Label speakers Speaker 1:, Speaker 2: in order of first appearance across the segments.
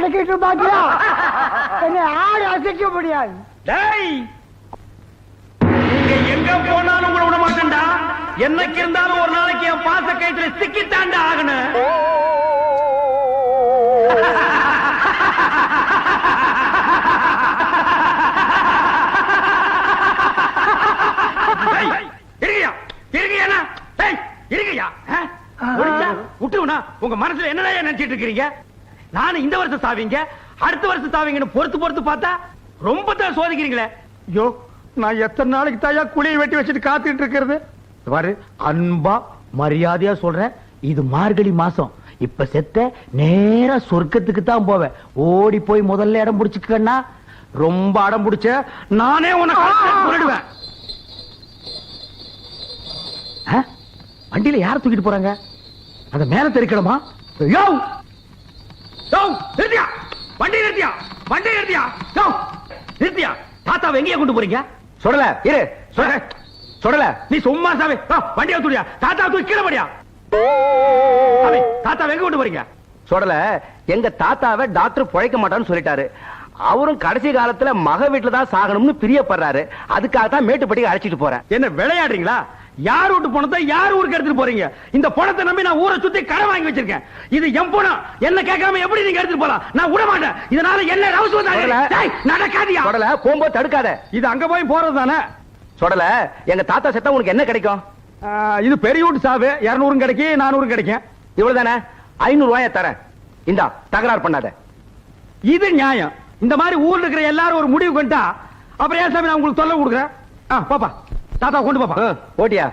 Speaker 1: அடக்கிட்டு பாத்தியா? என்னை ஆடு அசைக்க முடியாது.
Speaker 2: நீங்க எங்க போனாலும் உங்களை விட மாட்டேன்டா. என்னைக்கு இருந்தாலும் ஒரு நாளைக்கு என் பாச கயிற்றுல சிக்கித்தாண்டா ஆகணும்? உங்க மனசுல என்னடா நினைச்சிட்டு இருக்கிறீங்க? நானும் இந்த வருஷம் சாவீங்க அடுத்த வருஷம் சாவீங்கன்னு பொறுத்து பொறுத்து பார்த்தா ரொம்ப தான் சோதிக்கிறீங்களே. ஐயோ நான் எத்தனை நாளைக்கு தாயா குழியை வெட்டி வச்சுட்டு காத்துட்டு இருக்கிறது? பாரு அன்பா மரியாதையா சொல்றேன். இது மார்கழி மாசம். இப்ப செத்த நேரா சொர்க்கத்துக்கு தான் போவேன். ஓடி போய் முதல்ல இடம் பிடிச்சுக்கன்னா ரொம்ப அடம் பிடிச்ச நானே உனக்கு சொல்லிடுவேன்? வண்டியில யார தூக்கிட்டு போறாங்க? அந்த மேல தெரிக்கணுமா யோ நிறுத்தியா? வண்டி நிறுத்தியா? வண்டி நிறுத்தியா? நிறுத்தியா? தாத்தாவை எங்கேயே கொண்டு போறீங்க?
Speaker 3: சொல்லல இரு.
Speaker 2: சொல்ல
Speaker 3: சொல்லல
Speaker 2: நீ சும்மா சாமி. வண்டியை தூடியா தாத்தா தூக்கி கீழே படியா? சாமி தாத்தாவை எங்க கொண்டு போறீங்க?
Speaker 3: சொல்லல எங்க தாத்தாவை டாக்டர் பிழைக்க மாட்டான்னு சொல்லிட்டாரு. அவரும் கடைசி காலத்துல மக வீட்டுல தான் சாகணும்னு பிரியப்படுறாரு. அதுக்காக தான் மேட்டுப்பட்டிக்கு அழைச்சிட்டு போறேன்.
Speaker 2: என்ன விளையாடுறீங்களா? யார் வீட்டு பணத்தை யார் ஊருக்கு எடுத்துட்டு போறீங்க? இந்த பணத்தை நம்பி நான் ஊரை சுத்தி கடன் வாங்கி வச்சிருக்கேன். இது என் பணம். என்ன கேட்காம எப்படி நீங்க எடுத்துட்டு போலாம்? நான் விட மாட்டேன். இதனால என்ன
Speaker 3: தொடல.
Speaker 2: நடக்காதியா
Speaker 3: சொல்லல போகும்போது தடுக்காத.
Speaker 2: இது அங்க போய் போறது தானே?
Speaker 3: சொல்லல எங்க தாத்தா செத்தா உனக்கு என்ன கிடைக்கும்?
Speaker 2: இது பெரிய வீட்டு சாவு. இருநூறு கிடைக்கும் நானூறு கிடைக்கும்
Speaker 3: இவ்வளவுதானே ஐநூறு ரூபாய தரேன். இந்தா தகராறு பண்ணாத.
Speaker 2: இது நியாயம். இந்த மாதிரி ஊர்ல இருக்கிற எல்லாரும் ஒரு முடிவு கொண்டா அப்புறம் ஏன் சாமி நான் உங்களுக்கு தொல்லை கொடுக்குறேன்? ஆ, பாப்பா. தாத்தா கொண்டு பாப்பா.
Speaker 3: ஓட்டியா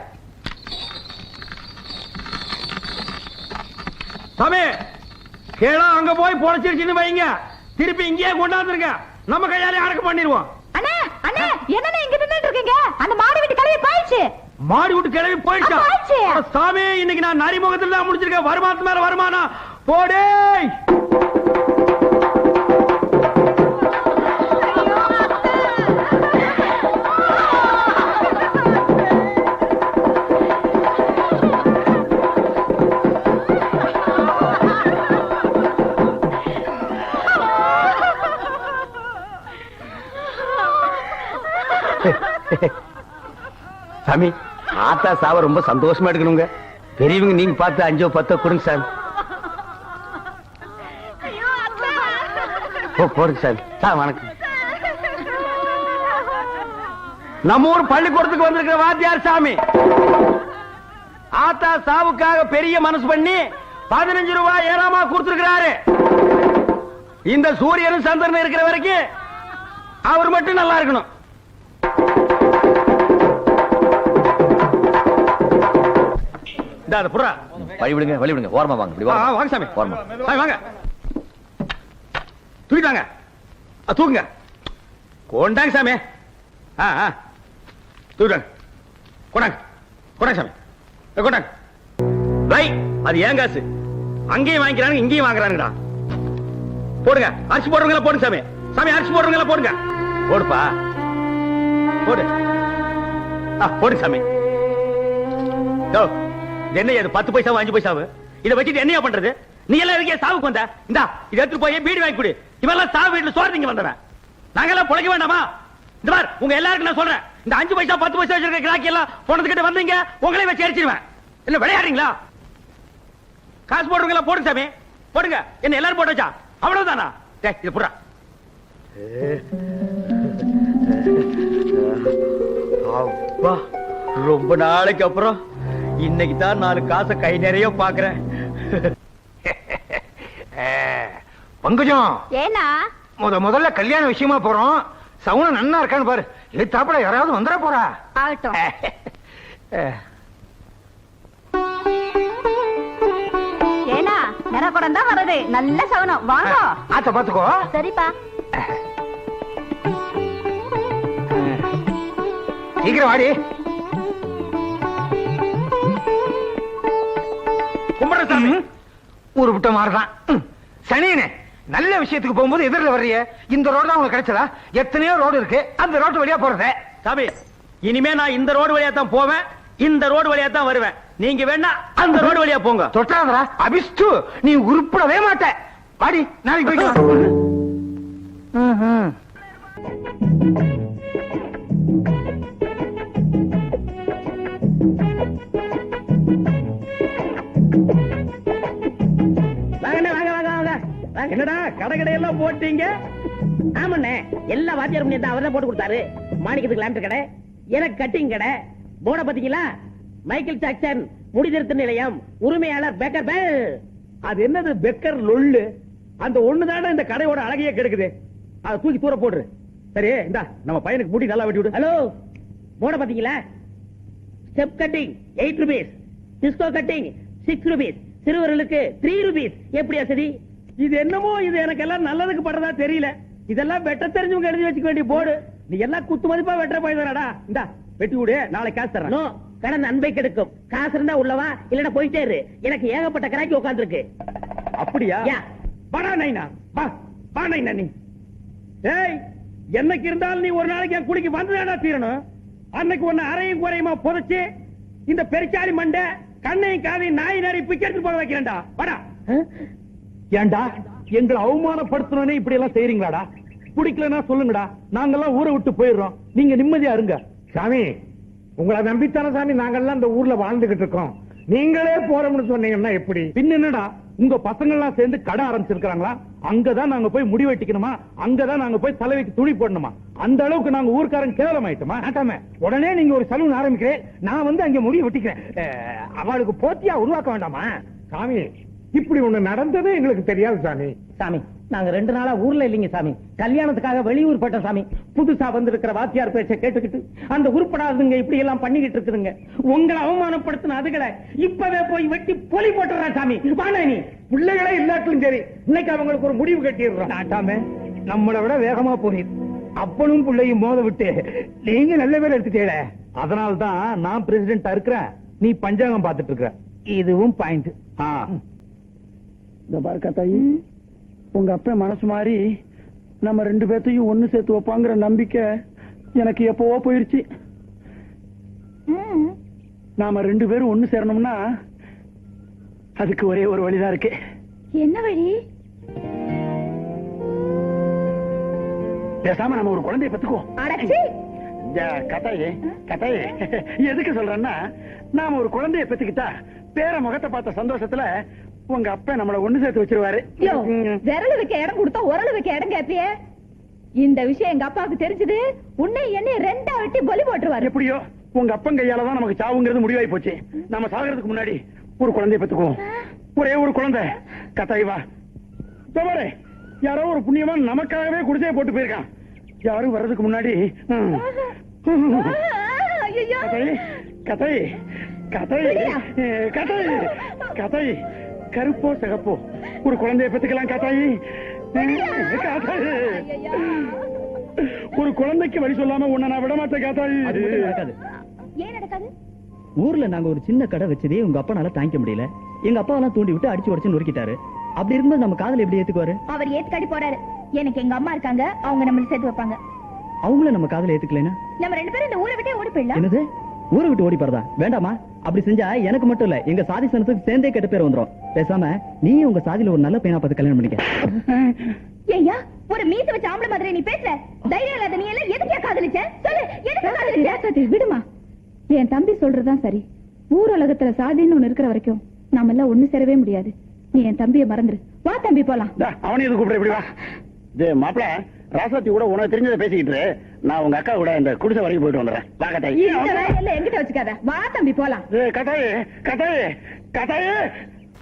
Speaker 2: சாமி கேளா அங்க போய் பொழைச்சிருச்சுன்னு வைங்க. திருப்பி இங்கேயே கொண்டாந்துருங்க. நம்ம கையாலே அடக்கம் பண்ணிடுவோம்.
Speaker 4: அண்ணே அண்ணே என்னண்ணே இங்க நின்னுட்டு இருக்கீங்க? அந்த மாடு வீட்டு கழுவி போயிடுச்சு.
Speaker 2: மாடி விட்டு கிளம்பி போயிடுச்சா? சாமி இன்னைக்கு நான் நரிமுகத்துல தான் முடிச்சிருக்கேன் வருமானத்து மேல வருமானம். போடே
Speaker 3: சாமி ஆத்தா சாவ ரொம்ப சந்தோஷமா எடுக்கணுங்க. பெரியவங்க நீங்க பார்த்து அஞ்சோ பத்தோ கொடுங்க சாமி. ஓ போடுங்க சாமி. ஆ வணக்கம்.
Speaker 2: நம்ம ஊர் பள்ளிக்கூடத்துக்கு வந்திருக்கிற வாத்தியார் சாமி. ஆத்தா சாவுக்காக பெரிய மனசு பண்ணி பதினஞ்சு ரூபாய் ஏறாமா கொடுத்திருக்கிறாரு. இந்த சூரியனும் சந்திரன் இருக்கிற வரைக்கும் அவர் மட்டும் நல்லா இருக்கணும். இந்தா, அதை புடுறா.
Speaker 3: வழி விடுங்க வழி விடுங்க. ஓரமா வாங்க இப்படி
Speaker 2: வாங்க. சாமி.
Speaker 3: ஓரமா.
Speaker 2: வாங்க. தூக்கிட்டாங்க. தூக்குங்க. கொண்டாங்க சாமி. ஆ ஆ. தூக்கிட்டாங்க கொண்டாங்க. கொண்டாங்க சாமி. கொண்டாங்க. ரை அது ஏன் காசு? அங்கேயும் வாங்கிக்கிறானுங்க இங்கேயும் வாங்குறானுங்கடா. போடுங்க. அரிசி போடுறவங்கள போடுங்க சாமி. சாமி அரிசி போடுறவங்கள போடுங்க. போடுப்பா. போடு. ஆ போடுங்க சாமி. இது என்ன பத்து பைசாவும் அஞ்சு பைசாவு? இதை வச்சுட்டு என்னையா பண்றது? நீ எல்லாம் இருக்கே சாவுக்கு வந்த? இந்தா இதை எடுத்து போய் வீடு வாங்கி கொடு. இவெல்லாம் சாவு வீட்டுல சோறு நீங்க வந்தவன். நாங்க எல்லாம் பொழைக்க வேண்டாமா? இந்த மாதிரி உங்க எல்லாருக்கும் நான் சொல்றேன். இந்த அஞ்சு பைசா பத்து பைசா வச்சிருக்க கிராக்கி எல்லாம் போனதுக்கிட்ட வந்தீங்க உங்களே வச்சு எரிச்சிருவேன். என்ன விளையாடுறீங்களா? காசு போடுறவங்கள போடுங்க சாமி. போடுங்க. என்ன எல்லாரும் போட்டாச்சா அவ்வளவுதானா? இது புடுறா. அப்பா ரொம்ப நாளைக்கு அப்புறம் இன்னைக்கு தான் நாலு காசை கை நிறைய பாக்குறேன்
Speaker 1: பங்குஜம்.
Speaker 4: ஏனா
Speaker 1: முத முதல்ல கல்யாண விஷயமா போறோம். சவுன நன்னா இருக்கான்னு பாரு. எதிர்த்தாப்புல யாராவது வந்துட போறா?
Speaker 4: ஆகட்டும். ஏனா நிறப்படம் தான் வருது நல்ல சவனம். வாங்க.
Speaker 1: ஆத்த பாத்துக்கோ.
Speaker 4: சரிப்பா.
Speaker 1: சீக்கிரம் வாடி.
Speaker 2: கும்பிடுற சாமி
Speaker 1: ம். ஊரு விட்ட மாதிரிதான் ம். சனியனே நல்ல விஷயத்துக்கு போகும்போது எதிரில் வர்றிய இந்த ரோடு தான் உங்களுக்கு கிடைச்சதா? எத்தனையோ ரோடு இருக்கு. அந்த ரோட்டு வழியா போறது.
Speaker 2: சாமி இனிமே நான் இந்த ரோடு வழியா தான் போவேன் இந்த ரோடு வழியா தான் வருவேன். நீங்க வேணா அந்த ரோடு வழியா போங்க.
Speaker 1: தொட்டாதரா அபிஷ்டு நீ உருப்படவே மாட்ட. வாடி நாளைக்கு போய்க்கலாம் ம்ஹும்.
Speaker 3: வாங்கண்ணே
Speaker 2: என்னடா கடை கடையெல்லாம் போட்டீங்க?
Speaker 3: ஆமாண்ணே எல்லா வாத்தியார் பண்ணி அவர் தான் போட்டு கொடுத்தாரு. மாணிக்கத்துக்கு லேம்ப் கடை எனக்கு கட்டிங் கடை. போர்டை பாத்தீங்களா? மைக்கேல் ஜாக்சன் முடிதிருத்த நிலையம் உரிமையாளர் பேக்கர் பெல்
Speaker 2: அது என்னது பெக்கர் லொள்ளு அந்த ஒண்ணுதானே இந்த கடையோட அழகையே கெடுக்குது? அதை தூக்கி தூர போடுற சரி இந்தா நம்ம பையனுக்கு முடி நல்லா வெட்டி விடு.
Speaker 3: ஹலோ போர்டை பாத்தீங்களா? Step cutting eight rupees disco cutting six rupees சிறுவர்களுக்கு த்ரீ ருபீஸ் எப்படி வசதி
Speaker 2: இது என்னமோ இது எனக்கு எல்லாம் நல்லதுக்கு படுறதா தெரியல. இதெல்லாம் வெட்ட தெரிஞ்சவங்க எழுதி வச்சுக்க வேண்டிய போர்டு நீ எல்லாம் குத்து மதிப்பா வெட்டுற போய்தானடா இந்தா வெட்டி விடு. நாளைக்கு காசு
Speaker 3: கடன் அன்பை கெடுக்கும். காசு இருந்தா உள்ளவா இல்லனா போயிட்டே இரு. எனக்கு ஏகப்பட்ட கிராக்கி உட்கார்ந்துருக்கு.
Speaker 2: அப்படியா. வாடா நைனா. வா வா நைனா நீ. ஏய் என்னைக்கு இருந்தாலும் நீ ஒரு நாளைக்கு என் குடிக்கு வந்துதாடா தீரணும்? அன்னைக்கு ஒன்னு அரையும் குறையுமா புதைச்சு இந்த பெருச்சாளி மண்டை கண்ணையும் காதையும் நாய் நாரி பிச்செடுத்து போக வைக்கிறேன்டா. வாடா. ஏண்டா எங்களை அவமானப்படுத்தணும்னே இப்படி எல்லாம் செய்றீங்களாடா? பிடிக்கலன்னா சொல்லுங்கடா. நாங்கெல்லாம் ஊரை விட்டு போயிடுறோம். நீங்க நிம்மதியா இருங்க.
Speaker 1: சாமி உங்களை நம்பித்தானே சாமி நாங்கெல்லாம் இந்த ஊர்ல வாழ்ந்துகிட்டு இருக்கோம். நீங்களே போறோம்னு சொன்னீங்கன்னா எப்படி?
Speaker 2: பின்ன என்னடா உங்க பசங்க எல்லாம் சேர்ந்து கடை ஆரம்பிச்சிருக்காங்களா அங்கதான் நாங்க போய் முடி வெட்டிக்கணுமா? அங்கதான் நாங்க போய் தலைவைக்கு துணி போடணுமா? அந்த அளவுக்கு நாங்க ஊர்க்காரன் கேவலம் ஆயிட்டுமா
Speaker 1: நாட்டாம உடனே நீங்க ஒரு சலூன் ஆரம்பிக்கிறேன். நான் வந்து அங்க முடிவு வெட்டிக்கிறேன். அவளுக்கு போத்தியா உருவாக்க வேண்டாமா? சாமி இப்படி ஒண்ணு நடந்ததே எங்களுக்கு தெரியாது சாமி.
Speaker 3: சாமி நாங்க ரெண்டு நாளா ஊர்ல இல்லைங்க சாமி. கல்யாணத்துக்காக வெளியூர் போட்டோம் சாமி. புதுசா வந்திருக்கிற வாத்தியார் பேச்ச கேட்டுக்கிட்டு அந்த உருப்படாதுங்க இப்படி எல்லாம் பண்ணிக்கிட்டு இருக்குதுங்க. உங்களை அவமானப்படுத்தின அதுகளை இப்பவே போய் வெட்டி பொலி போட்டுறா சாமி. வாடா நீ
Speaker 1: பிள்ளைகளே இல்லாட்டிலும் சரி இன்னைக்கு அவங்களுக்கு ஒரு முடிவு கட்டிடுறோம். நாட்டாம நம்மளை விட வேகமா போனீர். அப்பனும் பிள்ளையும் மோத விட்டு நீங்க நல்ல பேர்
Speaker 2: அதனால தான் நான் பிரசிடென்டா இருக்கிறேன். நீ பஞ்சாங்கம் பார்த்துட்டு இருக்கிற.
Speaker 1: இதுவும் பாயிண்ட்
Speaker 2: ஆ.
Speaker 5: இந்த பாரு கத்தாயி. உங்க அப்பா மனசு மாதிரி நம்ம ரெண்டு பேர்த்தையும் ஒண்ணு சேர்த்து வைப்பாங்கிற நம்பிக்கை எனக்கு எப்பவோ போயிருச்சு. நாம ரெண்டு பேரும் ஒண்ணு சேரணும்னா அதுக்கு ஒரே ஒரு வழிதான் இருக்கு.
Speaker 4: என்ன வழி?
Speaker 5: பேசாம நம்ம ஒரு குழந்தைய பெத்துக்குவோம். கத்தாயி கத்தாயி. எதுக்கு சொல்றேன்னா நாம ஒரு குழந்தைய பெத்துக்கிட்டா பேர முகத்தை பார்த்த சந்தோஷத்துல உங்க அப்பா நம்மள ஒண்ணு சேர்த்து வச்சிருவாரு.
Speaker 4: விரல் வைக்க இடம் கொடுத்தா உரல் வைக்க இடம் கேப்பியே? இந்த விஷயம் எங்க அப்பாவுக்கு தெரிஞ்சது? உன்னை என்னை ரெண்டா வெட்டி பலி போட்டுருவாரு.
Speaker 5: எப்படியோ உங்க அப்பன் கையால தான் நமக்கு சாவுங்கிறது முடிவாகி போச்சு. நாம சாகிறதுக்கு முன்னாடி ஒரு குழந்தைய பெத்துக்குவோம் ஒரே ஒரு குழந்தை. கத்தாய் வா. இதோ பாரு யாரோ ஒரு புண்ணியவான் நமக்காகவே குடிசையை போட்டு போயிருக்கான். யாரும் வர்றதுக்கு முன்னாடி கதை கதை கதை கதை கதை கருப்போ சிகப்போ. ஒரு குழந்தைய பெத்துக்கலாம் கதாயி கதை ஒரு குழந்தைக்கு வழி சொல்லாம உன்னை நான் விட மாட்டேன்
Speaker 2: அது மட்டும்
Speaker 5: காத்தாயி
Speaker 2: நடக்காது.
Speaker 4: ஏன் நடக்காது?
Speaker 6: ஊர்ல நாங்க ஒரு சின்ன கடை வச்சதே உங்க அப்பனால தாங்கிக்க முடியல. எங்க அப்பாவெல்லாம் தூண்டி விட்டு அடிச்சு உடச்சு நொறுக்கிட்டாரு. அப்படி இருக்கும்போது நம்ம காதல எப்படி ஏத்துக்குவாரு?
Speaker 4: அவர் ஏத்துக்காடி போறாரு. எனக்கு எங்க அம்மா இருக்காங்க அவங்க நம்மள சேர்த்து வைப்பாங்க.
Speaker 6: அவங்கள நம்ம காதல ஏத்துக்கலைன்னா?
Speaker 4: நம்ம ரெண்டு பேரும் இந்த ஊரை விட்டே ஓடி போயிடலாம்.
Speaker 6: என்னது? ஊரை விட்டு ஓடி போறதா? வேண்டாமா? அப்படி செஞ்சா எனக்கு மட்டும் இல்ல எங்க சாதி சனத்துக்கு சேர்ந்தே கெட்ட பேர் வந்துரும். பேசாம நீ உங்க சாதியில ஒரு நல்ல பையனா பார்த்து கல்யாணம் பண்ணிக்க.
Speaker 4: ஐயா ஒரு மீச வச்ச ஆம்பளை மாதிரி நீ பேசல தைரியம் இல்லாத நீ எல்லாம் எதுக்கே காதலிச்ச? சொல்லு எதுக்கு காதலிச்ச? விடுமா? என் தம்பி சொல்றதுதான் சரி. ஊர் உலகத்துல சாதின்னு ஒண்ணு இருக்கிற வரைக்கும் நாம எல்லாம் ஒண்ணு சேரவே முடியாது. நீ என் தம்பிய மறந்துரு. வா தம்பி போலாம்.
Speaker 5: அவனை எது கூப்பிட இப்படி வா. இது மாப்பிள ராசாத்தி கூட உனக்கு தெரிஞ்சதை பேசிக்கிட்டு. நான் உங்க அக்கா கூட இந்த குடிசை வரைக்கும் போயிட்டு வந்துடுறேன். வா கட்டாயி.
Speaker 4: என்கிட்ட வச்சுக்காத. வா தம்பி போலாம்.
Speaker 5: கட்டாயி கட்டாயி கட்டாயி.